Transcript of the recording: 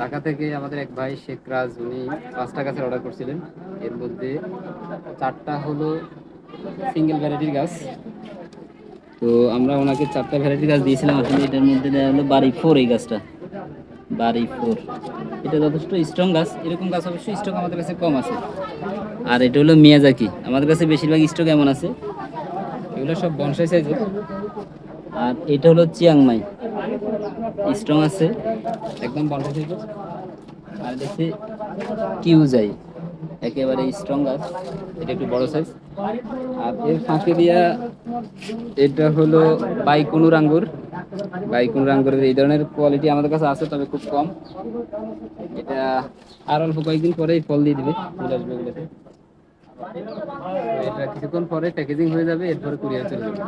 ঢাকা থেকে আমাদের এক ভাই, শেখ রাজ, উনি পাঁচটা গাছের অর্ডার করছিলেন। এর মধ্যে চারটা হলো সিঙ্গেল ভ্যারাইটির গাছ। তো আমরা ওনাকে চারটা ভ্যারাইটির গাছ দিয়েছিলাম। আসলে এটার মধ্যে দেওয়া হলো বাড়ি ফোর এই গাছটা। বাড়ি ফোর। এটা যথেষ্ট স্ট্রং গাছ। এরকম গাছ অবশ্যই স্টক আমাদের কাছে কম আছে। আর এটা হলো মিয়াজাকি। আমাদের কাছে বেশিরভাগ স্টক এমন আছে। এগুলো সব বনসাই সাইজের আর এটা হলো চিয়াংমাই। স্ট্রং আছে, একদম বনসাই সাইজের আর দেখছি কিউজাই, একেবারে স্ট্রং গাছ এটা একটু বড় সাইজ আর এর ফাঁকে দিয়া এটা হলো বাইকুনুর আঙ্গুর বাইকুনুর আঙ্গুরের এই ধরনের কোয়ালিটি আমাদের কাছে আছে, তবে খুব কম। এটা আর অল্প কয়েকদিন পরেই ফল দিয়ে দিবে ফুল আসবে এটা কিছুক্ষণ পরে প্যাকেজিং হয়ে যাবে, এরপরে কুরিয়ার চলে যাবে।